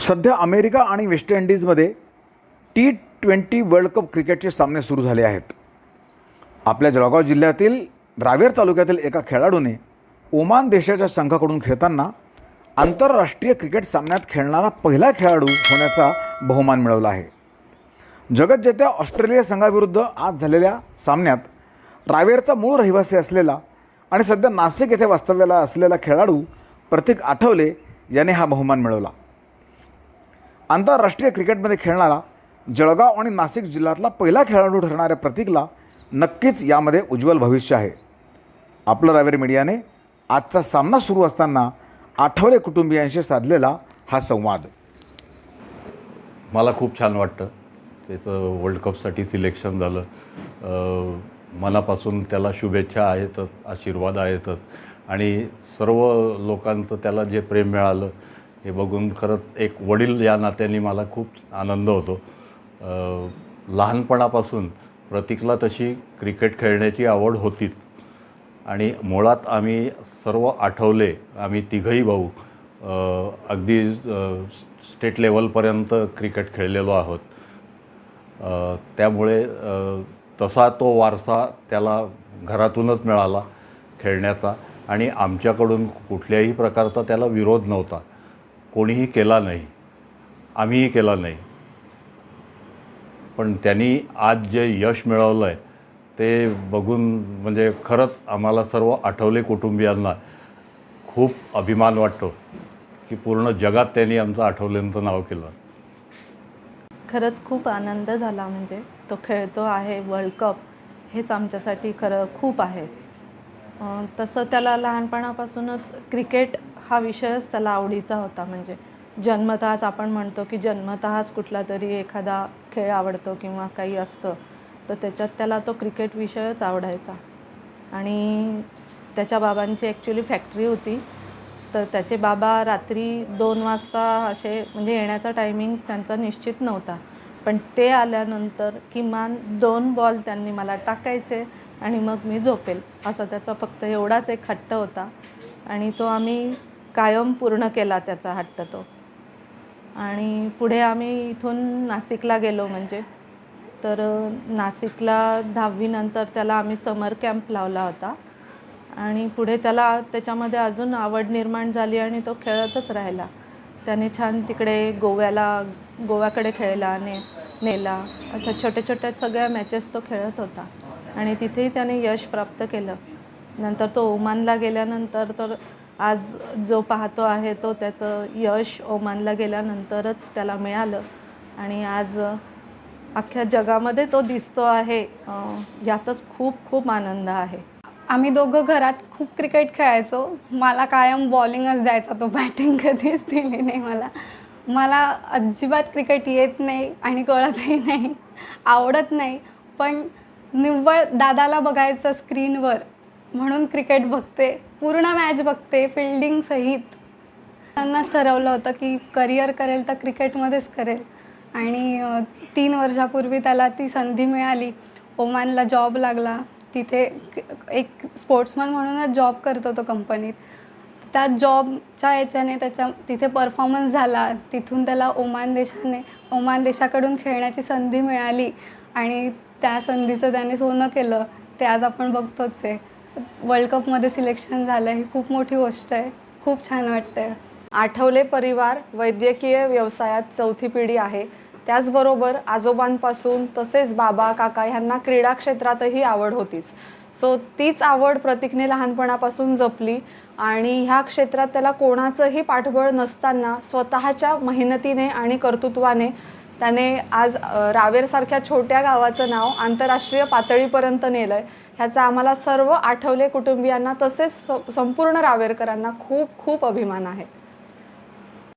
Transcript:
सध्या अमेरिका आणि वेस्ट इंडिजमध्ये टी ट्वेंटी वर्ल्ड कप क्रिकेटचे सामने सुरू झाले आहेत. आपल्या जळगाव जिल्ह्यातील रावेर तालुक्यातील एका खेळाडूने ओमान देशाच्या संघाकडून खेळताना आंतरराष्ट्रीय क्रिकेट सामन्यात खेळणारा पहिला खेळाडू होण्याचा बहुमान मिळवला आहे. जगतजेत्या ऑस्ट्रेलिया संघाविरुद्ध आज झालेल्या सामन्यात रावेरचा मूळ रहिवासी असलेला आणि सध्या नाशिक येथे वास्तव्याला असलेला खेळाडू प्रतीक आठवले याने हा बहुमान मिळवला. आंतरराष्ट्रीय क्रिकेटमध्ये खेळणारा जळगाव आणि नाशिक जिल्ह्यातला पहिला खेळाडू ठरणाऱ्या प्रतीकला नक्कीच यामध्ये उज्ज्वल भविष्य आहे. आपलं रावेर मीडियाने आजचा सामना सुरू असताना आठवले कुटुंबियांशी साधलेला हा संवाद. मला खूप छान वाटतं. त्याचं वर्ल्ड कपसाठी सिलेक्शन झालं. मनापासून त्याला शुभेच्छा आहेतच आशीर्वाद आहेतच आणि सर्व लोकांचं त्याला जे प्रेम मिळालं हे बघून खरंच एक वडील या नात्याने मला खूप आनंद होतो. लहानपणापासून प्रतीकला तशी क्रिकेट खेळण्याची आवड होतीच. आणि मुळात आम्ही सर्व आठवले आम्ही तिघही भाऊ अगदी स्टेट लेवलपर्यंत क्रिकेट खेळलेलो आहोत. त्यामुळे तसा तो वारसा त्याला घरातूनच मिळाला खेळण्याचा. आणि आमच्याकडून कुठल्याही प्रकारचा त्याला विरोध नव्हता. कोणीही केला नाही आम्हीही केला नाही. पण त्यांनी आज जे यश मिळवलं आहे ते बघून म्हणजे खरंच आम्हाला सर्व आठवले कुटुंबियांना खूप अभिमान वाटतो की पूर्ण जगात त्यांनी आमचं आठवलेंचं नाव केलं. खरंच खूप आनंद झाला म्हणजे तो खेळतो आहे वर्ल्ड कप हेच आमच्यासाठी खरं खूप आहे. तसं त्याला लहानपणापासूनच क्रिकेट हा विषयच त्याला आवडीचा होता. म्हणजे जन्मतःच आपण म्हणतो की जन्मतःच कुठला तरी एखादा खेळ आवडतो किंवा काही असतं तर त्याच्यात त्याला तो क्रिकेट विषयच आवडायचा. आणि त्याच्या बाबांची ॲक्च्युली फॅक्टरी होती. तर त्याचे बाबा रात्री दोन वाजता असे म्हणजे येण्याचा टायमिंग त्यांचा निश्चित नव्हता. पण ते आल्यानंतर किमान दोन बॉल त्यांनी मला टाकायचे आणि मग मी झोपेल असा त्याचा फक्त एवढाच एक हट्ट होता. आणि तो आम्ही कायम पूर्ण केला त्याचा हट्ट तो. आणि पुढे आम्ही इथून नाशिकला गेलो म्हणजे. तर नाशिकला दहावीनंतर त्याला आम्ही समर कॅम्प लावला होता. आणि पुढे त्याला त्याच्यामध्ये अजून आवड निर्माण झाली आणि तो खेळतच राहिला. त्याने छान तिकडे गोव्याला गोव्याकडे खेळला ने नेला. असं छोट्या छोट्या सगळ्या मॅचेस तो खेळत होता. आणि तिथेही त्याने यश प्राप्त केलं. नंतर तो ओमानला गेल्यानंतर तर आज जो पाहतो आहे तो त्याचं यश ओमानला गेल्यानंतरच त्याला मिळालं. आणि आज अख्ख्या जगामध्ये तो दिसतो आहे. यातच खूप खूप आनंद आहे. आम्ही दोघं घरात खूप क्रिकेट खेळायचो. मला कायम बॉलिंगच द्यायचा तो बॅटिंग कधीच दिली नाही मला. मला अजिबात क्रिकेट येत नाही आणि कळतही नाही. आवडत नाही. पण निव्वळ दादाला बघायचं स्क्रीनवर म्हणून क्रिकेट बघते. पूर्ण मॅच बघते फिल्डिंग सहित. त्यांनाच ठरवलं होतं की करिअर करेल तर क्रिकेटमध्येच करेल. आणि तीन वर्षापूर्वी त्याला ती संधी मिळाली. ओमानला जॉब लागला. तिथे एक स्पोर्ट्समन म्हणूनच जॉब करतो तो कंपनीत त्या जॉबच्या याच्याने त्याच्या तिथे परफॉर्मन्स झाला. तिथून त्याला ओमान देशाने ओमान देशाकडून खेळण्याची संधी मिळाली. आणि त्या संधीचं त्याने सोनं केलं. ते आज आपण बघतोच आहे. वर्ल्ड कपमध्ये सिलेक्शन झालं ही खूप मोठी गोष्ट आहे. खूप छान वाटतंय. आठवले परिवार वैद्यकीय व्यवसायात चौथी पिढी आहे. त्याचबरोबर आजोबांपासून तसेच बाबा काका ह्यांना क्रीडा क्षेत्रातही आवड होतीच. सो तीच आवड प्रतीकने लहानपणापासून जपली आणि ह्या क्षेत्रात त्याला कोणाचंही पाठबळ नसताना स्वतःच्या मेहनतीने आणि कर्तृत्वाने त्याने आज रावेरसारख्या छोट्या गावाचं नाव आंतरराष्ट्रीय पातळीपर्यंत नेलं आहे ह्याचा आम्हाला सर्व आठवले कुटुंबियांना तसेच स- संपूर्ण रावेरकरांना खूप खूप अभिमान आहे.